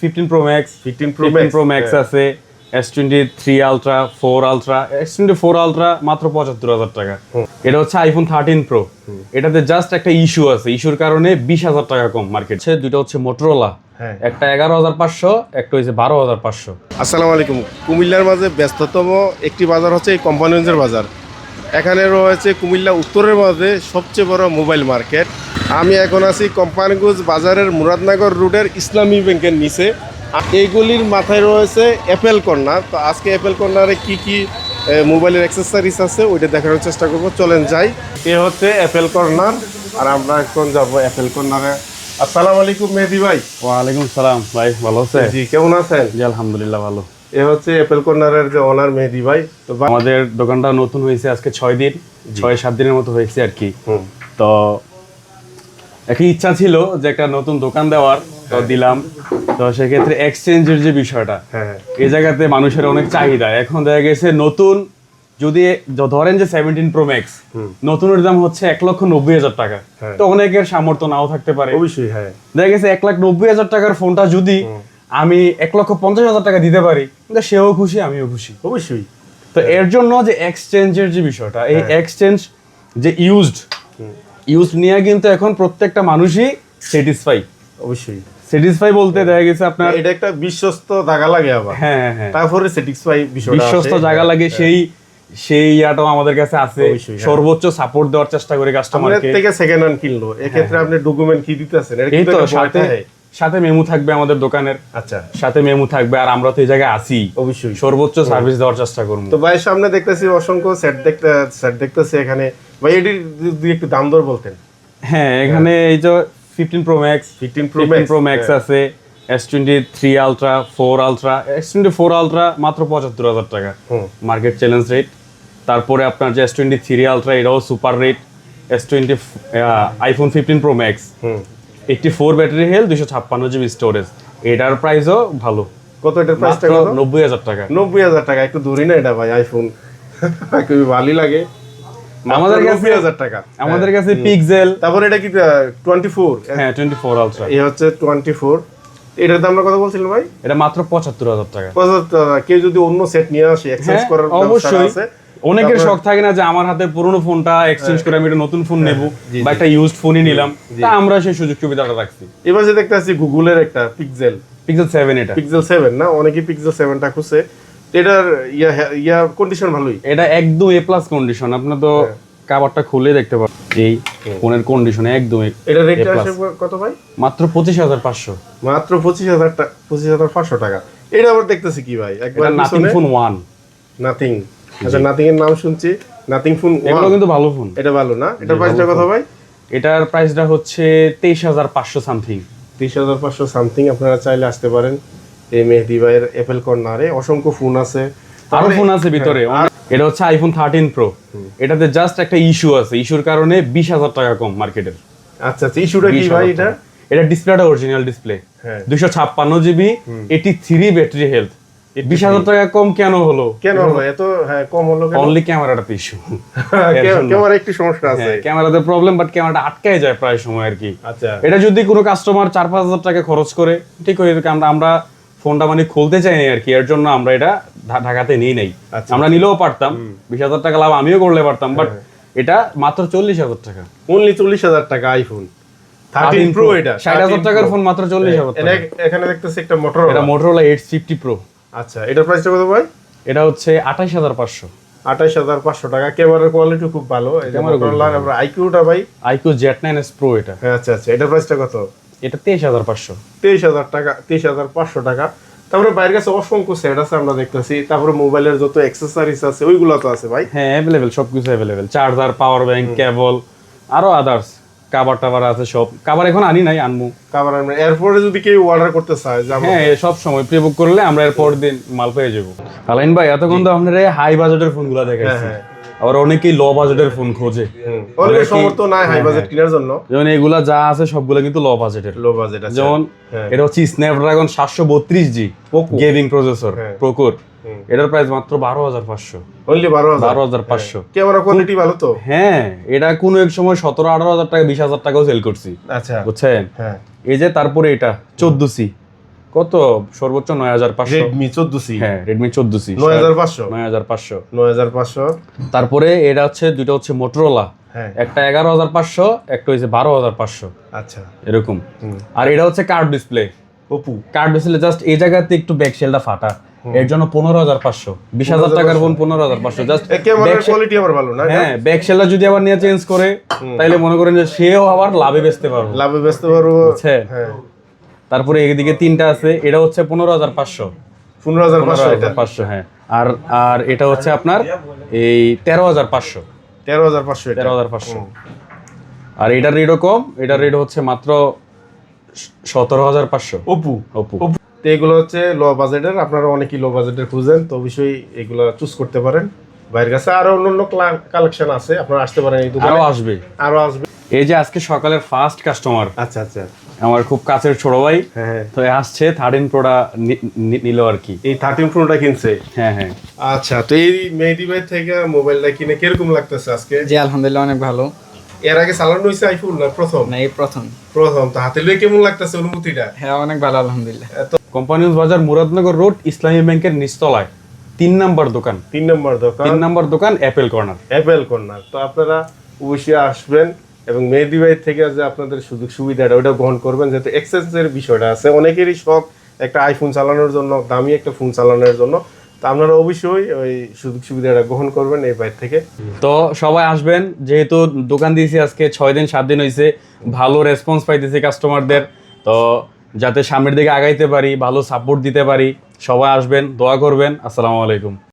Fifteen pro max 15 Pro fifteen Max, pro max. আছে S twenty three ultra four ultra S twenty four ultra মাত্র পঁচাত্তর হাজার টাকা। এটা হচ্ছে আইফোন থার্টিন প্রো এটাতে জাস্ট একটা ইস্যু আছে ইস্যুর কারণে বিশ হাজার টাকা কম মার্কেট দুটো হচ্ছে মোটরোলা হ্যাঁ। একটা এগারো হাজার পাঁচশো একটা হচ্ছে বারো হাজার পাঁচশো। আসসালামু আলাইকুম। কুমিল্লার মাঝে ব্যস্ততম একটি বাজার হচ্ছে এই কোম্পানিগঞ্জের বাজার। এখানে রয়েছে কুমিল্লা উত্তরের মাঝে সবচেয়ে বড় মোবাইল মার্কেট। আমি এখন আছি কোম্পানিগঞ্জ বাজারের মুরাদনগর রোডের ইসলামী ব্যাংকের নিচে। এইগুলির মাথায় রয়েছে অ্যাপেল কর্নার তো আজকে অ্যাপেল কর্নারে কি কি মোবাইলের অ্যাক্সেসরিজ আছে ওইটা দেখানোর চেষ্টা করব। চলেন যাই। এ হচ্ছে অ্যাপেল কর্নার আর আমরা এখন যাব অ্যাপেল কর্নারে আসসালামু আলাইকুম মেহেদি ভাই। ওয়ালাইকুম সালাম ভাই ভালো আছে? জি কেমন আছেন? জি আলহামদুলিল্লাহ ভালো। এ হচ্ছে অ্যাপেল কর্নারের যে ওনার মেহেদি ভাই। তো আমাদের দোকানটা নতুন হয়েছে আজকে ছয় দিন ছয় সাত দিনের মতো হয়েছে আর কি। তো একটা ইচ্ছা ছিল যে একটা নতুন দোকান দেওয়ার তো দিলাম। তো সেক্ষেত্রে এক্সচেঞ্জের যে বিষয়টা হ্যাঁ। এই জায়গাতে মানুষের অনেক চাহিদা। এখন দেখা গেছে নতুন যদি ধরেন যে সেভেন্টিন প্রো ম্যাক্স নতুনের দাম হচ্ছে এক লক্ষ নব্বই হাজার টাকা। হ্যাঁ। তো অনেকের সামর্থ্য নাও থাকতে পারে। অবশ্যই হ্যাঁ। দেখা গেছে এক লাখ নব্বই হাজার টাকার ফোনটা যদি আমি এক লক্ষ পঞ্চাশ হাজার টাকা দিতে পারি সেও খুশি আমিও খুশি। অবশ্যই। তো এর জন্য যে এক্সচেঞ্জের যে বিষয়টা এই হ্যাঁ। এক্সচেঞ্জ যে ইউজড ইউজ নিয়ে কিন্তু এখন প্রত্যেকটা মানুষই স্যাটিসফাই অবশ্যই। স্যাটিসফাই বলতে দেখা গেছে আপনার এটা একটা বিশ্বস্ত জায়গা লাগে আবার। হ্যাঁ হ্যাঁ, হ্যাঁ তারপরে স্যাটিসফাই বিশ্বস্ত জায়গা লাগে সেই সেই ইয়াটাও আমাদের কাছে আছে। হ্যাঁ। সর্বোচ্চ সাপোর্ট দেওয়ার চেষ্টা করি কাস্টমারকে থেকে সেকেন্ড হ্যান্ড কিনলো। এক্ষেত্রে আপনি ডকুমেন্ট কি দিতেছেন? এটা কিন্তু তো সাথে। সাথে মেমু থাকবে আমাদের দোকানের। আচ্ছা। সাথে মেমু থাকবে আর আমরা তো এই জায়গায় আছি। অবশ্যই। সর্বোচ্চ সার্ভিস দেওয়ার চেষ্টা করব। তো ভাইয়ের সামনে দেখতেছি অসংখ্য সেট দেখতে সেট দেখতেছি এখানে। ভাই এটির যদি একটু দাম দর বলতেন। হ্যাঁ এখানে এই যে fifteen pro max 15 Pro fifteen pro max হ্যাঁ। আছে S twenty three ultra four ultra S twenty four ultra মাত্র পঁচাত্তর হাজার টাকা। মার্কেট চ্যালেঞ্জ রেট তারপরে আপনার যে এস টোয়েন্টি থ্রি আলট্রা এটাও super rate S twenty iPhone fifteen pro max eighty four battery health দুশো ছাপ্পান্ন জিবি স্টোরেজ এটার প্রাইসও ভালো। কত এটার কত? নব্বই হাজার টাকা। নব্বই হাজার টাকা একটু দূরই না এটা ভাই আইফোন খুবই ভালোই লাগে। আমাদের কাছে- টাকা। আমাদের কাছে পিক্সেল তারপর এটা কি টোয়েন্টি ফোর হ্যাঁ টোয়েন্টি ফোর আলট্রা এ হচ্ছে টোয়েন্টি ফোর এটার দাম আমরা কথা বলছিলাম ভাই? এটা মাত্র পঁচাত্তর হাজার টাকা। পঁচাত্তর হাজার। কেউ যদি অন্য সেট নিয়ে আসে এক্সচেঞ্জ হ্যাঁ, করার অবশ্যই। আছে। অনেকের শখ থাকে না যে আমার হাতে পুরনো ফোনটা এক্সচেঞ্জ করে আমি একটা নতুন ফোন নেব বা একটা ইউজড ফোনই নিলাম। তা আমরা সেই সুযোগ সুবিধাটা রাখছি। এবার যে দেখতে আসছি গুগলের একটা পিক্সেল পিক্সেল সেভেন এটা। পিক্সেল সেভেন না? অনেকেই পিক্সেল সেভেনটা খুঁজছে। এটার ইয়া ইয়া কন্ডিশন ভালোই। এটা একদম এ প্লাস কন্ডিশন আপনি তো হ্যাঁ। কাভারটা খুলে দেখতে পারেন এই ফোনের কন্ডিশন একদম এটা। আসে কত ভাই? মাত্র পঁচিশ হাজার পাঁচশো। মাত্র পঁচিশ হাজার টাকা পঁচিশ হাজার পাঁচশো টাকা। এটা আবার দেখতেছি কি ভাই? একবার নাথিং ফোন ওয়ান নাথিং আচ্ছা নাথিং এর নাম শুনছি। নাথিং ফোন এগুলো কিন্তু ভালো ফোন এটা ভালো না? এটার প্রাইসটা কত ভাই? এটার প্রাইসটা হচ্ছে তেইশ হাজার পাঁচশো সামথিং তিরিশ হাজার পাঁচশো সামথিং আপনারা চাইলে আসতে পারেন। এই মেহেদি ভাইয়ের অ্যাপেল কর্নারে অসংখ্য ফোন আছে। আরও ফোন আছে ভিতরে। হ্যাঁ, এটা হচ্ছে আইফোন থার্টিন প্রো এটাতে জাস্ট একটা ইস্যু আছে। ইস্যুর কারণে বিশ হাজার টাকা কম মার্কেটের আচ্ছা আচ্ছা ইস্যুটা কি ভাই এটা? এটা ডিসপ্লেটা অরিজিনাল ডিসপ্লে ছাপ্পান্ন GB eighty three battery health বিশ হাজার টাকা কম কেন হলো? কেন হলো? এত হ্যাঁ কম হলো অনলি ক্যামেরাটাতে ইস্যু কেমন একটু সমস্যা আছে। ক্যামেরাতে প্রবলেম বাট ক্যামেরাটা আটকায় যায় প্রায় সময় আর কি। আচ্ছা। এটা যদি কোনো কাস্টমার চার পাঁচ হাজার টাকা খরচ করে ঠিক হয়ে আমরা ফোনটা মানে খুলতে চাই না আর কি এর জন্য আমরা এটা ঢাকাতে নিই নাই। আচ্ছা। আমরা নিলেও পারতাম বিশ হাজার টাকা লাভ আমিও করলে পারতাম বাট এটা মাত্র চল্লিশ হাজার টাকা। অনলি চল্লিশ হাজার টাকা আইফোন থার্টিন প্রো এটা। ষাট হাজার টাকার ফোন মাত্র চল্লিশ হাজার এখানে দেখতেছি একটা মোটর এটা মোটরোলা এইট ফিফটি প্রো আচ্ছা এটার প্রাইসটা কত ভাই? এটা হচ্ছে আঠাইশ হাজার পাঁচশো। আঠাইশ হাজার পাঁচশো টাকা। ক্যামেরার কোয়ালিটি খুব ভালো। আইকিউটা ভাই? আইকিউ নাইন এস প্রো এটা। হ্যাঁ আচ্ছা আচ্ছা। এটার প্রাইসটা কত? এটা তেইশ হাজার পাঁচশো। তেইশ হাজার টাকা তেইশ হাজার পাঁচশো টাকা। তারপরে বাইরের কাছে অসংখ্য সেট আছে আমরা দেখতেছি। তারপরে মোবাইলের যত অ্যাক্সেসরিজ আছে ওইগুলো তো আছে ভাই। হ্যাঁ অ্যাভেলেবেল সব কিছু available charger power bank cable আরও আদার্স কাবার টাবার আছে সব। কাবার এখন আনি নাই আনমু। কারণ আমরা এরপরে যদি কেউ অর্ডার করতে চায় হ্যাঁ সব সময় প্রি বুক করলে আমরা এর পর দিন মাল পেয়ে যাব। আলাইন ভাই এতক্ষণ তো আপনার হাই বাজেটের ফোনগুলো দেখাচ্ছি হ্যাঁ। আবার অনেকেই লো বাজেটের ফোন খোঁজে। হুম, অনেকের সমর্থ নাই হাই বাজেট কেনার জন্য। যেমন এগুলা যা আছে সবগুলো কিন্তু লো বাজেটের লো বাজেট আছে। যেমন হ্যাঁ। এটা হচ্ছে স্ন্যাপড্রাগন সাতশো বত্রিশ জি Poco। Gaming processor. প্রকুর। এটার প্রাইস মাত্র বারো হাজার পাঁচশো। অনলি বারো হাজার। বারো হাজার পাঁচশো। ক্যামেরা কোয়ালিটি ভালো তো। হ্যাঁ এটা কোনো এক সময় সতেরো আঠারো হাজার টাকা বিশ হাজার টাকাও সেল করছি। আচ্ছা। বুঝছেন? হ্যাঁ। এই যে তারপরে এটা চোদ্দ সি কত? সর্বোচ্চ নয় হাজার পাঁচশো। রেডমি চোদ্দ সি হ্যাঁ রেডমি চোদ্দ সি নয় হাজার পাঁচশো। নয় হাজার পাঁচশো। নয় হাজার পাঁচশো। তারপরে এটা হচ্ছে দুটো হচ্ছে মোটরোলা হ্যাঁ। একটা এগারো হাজার পাঁচশো একটা হচ্ছে বারো হাজার পাঁচশো। আচ্ছা। এরকম। আর এটা হচ্ছে কার্ড ডিসপ্লে। অপু কার্ড ডিসপ্লে জাস্ট এই জায়গাতে একটু ব্যাক সেলটা ফাটা। এর জন্য পনেরো হাজার পাঁচশো। বিশ হাজার টাকার ফোন পনেরো হাজার পাঁচশো। জাস্ট কোয়ালিটি আবার ভালো না হ্যাঁ ব্যাক যদি আবার নিয়ে চেঞ্জ করে তাইলে মনে করেন যে সেও আবার লাভে বেচতে পারব। লাভে ব্যস্ত পারব। হ্যাঁ। তারপরে এদিকে তিনটা আছে এটা হচ্ছে পনেরো হাজার পাঁচশো। পনেরো হাজার পাঁচশো হ্যাঁ। আর আর এটা হচ্ছে আপনার এই তেরো হাজার পাঁচশো। তেরো হাজার পাঁচশো তেরো হাজার পাঁচশো। আর এটার রেটও কম এটার রেট হচ্ছে মাত্র সতেরো হাজার পাঁচশো। অপু। অপু। তো এগুলো হচ্ছে লো বাজেটের আপনারা অনেকেই লো বাজেটের খুঁজেন তো অবশ্যই এগুলো চুজ করতে পারেন। বাইরের কাছে আরও অন্যান্য কালেকশন আছে আপনারা আসতে পারেন এই দোকানে। আরও আসবে। আরও আসবে। এই যে আজকে সকালের ফার্স্ট কাস্টমার আচ্ছা আচ্ছা। আমার খুব কাছের ছোট ভাই। হ্যাঁ হ্যাঁ। তো এ আসছে থার্টিন প্রোটা নিল আর কি। এই থার্টিন প্রোটা কিনছে? হ্যাঁ হ্যাঁ। আচ্ছা তো এই মেহেদি ভাই থেকে মোবাইলটা কিনে কীরকম লাগতেছে আজকে? জি আলহামদুলিল্লাহ অনেক ভালো। এর আগে চালানো হয়েছে আইফোন না প্রথম? না এই প্রথম। প্রথম তো হাতে লয়ে কেমন লাগতেছে অনুভূতিটা? হ্যাঁ অনেক ভালো আলহামদুলিল্লাহ। তো কোম্পানিজ বাজার মুরাদনগর রোড ইসলামী ব্যাংকের নিচতলায়। তিন নাম্বার দোকান। তিন নাম্বার দোকান। তিন নাম্বার দোকান অ্যাপেল কর্নার অ্যাপেল কর্নার তো আপনারা অবশ্যই আসবেন। এবং মেহেদি ভাই থেকে যে আপনাদের সুযোগ সুবিধাটা ওটা গ্রহণ করবেন যাতে এক্সচেঞ্জের বিষয়টা আছে। অনেকেরই শখ একটা আইফোন চালানোর জন্য, দামি একটা ফোন চালানোর জন্য। তো আপনারা অবশ্যই ওই সুযোগ সুবিধাটা গ্রহণ করবেন এই বাইর থেকে। তো সবাই আসবেন, যেহেতু দোকান দিয়েছি আজকে, ছয় দিন, সাত দিন হয়েছে ভালো রেসপন্স পাইতেছি কাস্টমারদের তো যাতে সামনের দিকে আগাইতে পারি, ভালো সাপোর্ট দিতে পারি, সবাই আসবেন, দোয়া করবেন। আসসালামু আলাইকুম।